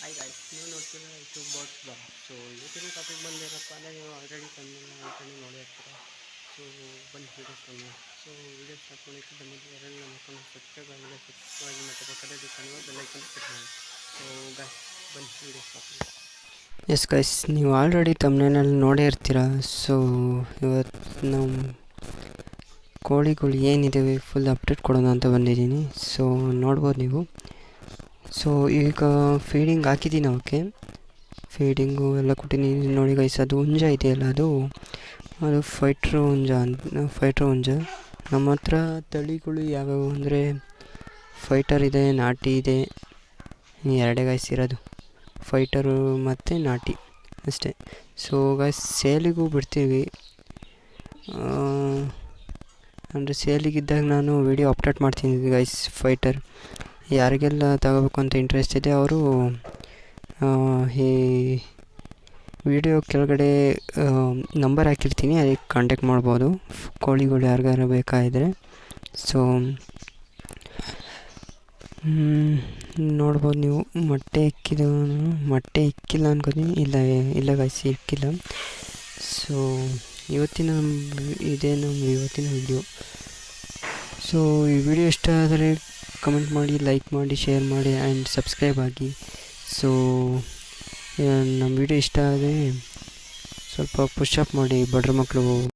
Hi guys ನೀವು ನೋಡ್ತೀರ YouTube bot blog so ಇವತ್ತಿನ ಟಾಪಿಕ್ ಬಂದಿರಪ್ಪ ಅಂದರೆ ನೀವು ಆಲ್ರೆಡಿ ಕಮ್ಮಿ ಅಂತಲೇ ನೋಡಿರ್ತೀರ ಸೊ ಬಂದು ಕಮ್ಮಿ ಸೊ ವೀಡಿಯೋ ಸ್ಟಾರ್ಟ್ ಮಾಡೋಕ್ಕೆ ಬಂದಿದ್ದು ಯಾರು ನಮ್ಮ ಅಕೌಂಟ್ ಸಬ್ಸ್ಕ್ರೈಬ್ ಆಗಿದೆ ಸಬ್ಸ್ಕ್ರೈಬ್ ಮತ್ತು ಪಕ್ಕದಲ್ಲಿ ಕಾಣುವ ಬೆಲ್ಲೈಕನ್ ಕ್ಲಿಕ್ ಮಾಡಿ. ಸೊ ಗಾಯ್ಸ್ ಬಂದು ವೀಡಿಯೋ ಸ್ಟಾರ್ಟ್ ಮಾಡಿ ಎಸ್ ಗೈಸ್ ನೀವು ಆಲ್ರೆಡಿ ತಮ್ಮನೇನಲ್ಲಿ ನೋಡೇ ಇರ್ತೀರ. ಸೊ ಇವತ್ತು ನಾವು ಕೋಳಿಗಳು ಏನಿದ್ದಾವೆ ಫುಲ್ ಅಪ್ಡೇಟ್ ಕೊಡೋಣ ಅಂತ ಬಂದಿದ್ದೀನಿ. ಸೊ ನೋಡ್ಬೋದು ನೀವು. ಸೊ ಈಗ ಫೀಡಿಂಗ್ ಹಾಕಿದ್ದೀನಿ ಅವಕ್ಕೆ ಫೀಡಿಂಗು ಎಲ್ಲ ಕೊಟ್ಟಿದ್ದೀನಿ ನೋಡಿ ಗೈಸ್ ಅದು ಹುಂಜ ಇದೆಯಲ್ಲ, ಅದು ಅದು ಫೈಟ್ರ್ ಹುಂಜ ಅಂತ ಫೈಟ್ರ್ ಹುಂಜ. ನಮ್ಮ ಹತ್ರ ತಳಿಗಳು ಯಾವ್ಯಾವು ಅಂದರೆ ಫೈಟರ್ ಇದೆ, ನಾಟಿ ಇದೆ. ಎರಡೇ ಗೈಸ್ ಇರೋದು. ಫೈಟರು ಮತ್ತು ನಾಟಿ ಅಷ್ಟೇ. ಸೊ ಗೈಸ್ ಸೇಲಿಗೂ ಬಿಡ್ತೀವಿ. ಅಂದರೆ ಸೇಲಿಗಿದ್ದಾಗ ನಾನು ವಿಡಿಯೋ ಅಪ್ಡೇಟ್ ಮಾಡ್ತೀನಿ ಗೈಸ್ ಫೈಟರ್ ಯಾರಿಗೆಲ್ಲ ತಗೋಬೇಕು ಅಂತ ಇಂಟ್ರೆಸ್ಟ್ ಇದೆ ಅವರು ಈ ವಿಡಿಯೋ ಕೆಳಗಡೆ ನಂಬರ್ ಹಾಕಿರ್ತೀನಿ, ಅದಕ್ಕೆ ಕಾಂಟ್ಯಾಕ್ಟ್ ಮಾಡ್ಬೋದು. ಕೋಳಿಗಳು ಯಾರಿಗಾರು ಬೇಕಾಗಿದ್ರೆ. ಸೊ ನೋಡ್ಬೋದು ನೀವು. ಮೊಟ್ಟೆ ಇಕ್ಕಿದ ಮೊಟ್ಟೆ ಇಕ್ಕಿಲ್ಲ ಅನ್ಕೋತೀನಿ. ಇಲ್ಲ ಇಲ್ಲ ಗಾಯ್ಸ್ ಇಕ್ಕಿಲ್ಲ. ಸೊ ಇವತ್ತಿನ ಇದೇ ನಮ್ಮ ಇವತ್ತಿನ ವಿಡಿಯೋ ಸೊ ಈ ವಿಡಿಯೋ ಇಷ್ಟ ಆದರೆ ಕಮೆಂಟ್ ಮಾಡಿ ಲೈಕ್ ಮಾಡಿ ಶೇರ್ ಮಾಡಿ ಆ್ಯಂಡ್ ಸಬ್ಸ್ಕ್ರೈಬ್ ಆಗಿ. ಸೊ ನಮ್ಮ ವಿಡಿಯೋ ಇಷ್ಟ ಆದರೆ ಸ್ವಲ್ಪ ಪುಷಪ್ ಮಾಡಿ, ಬಡ್ರ ಮಕ್ಕಳು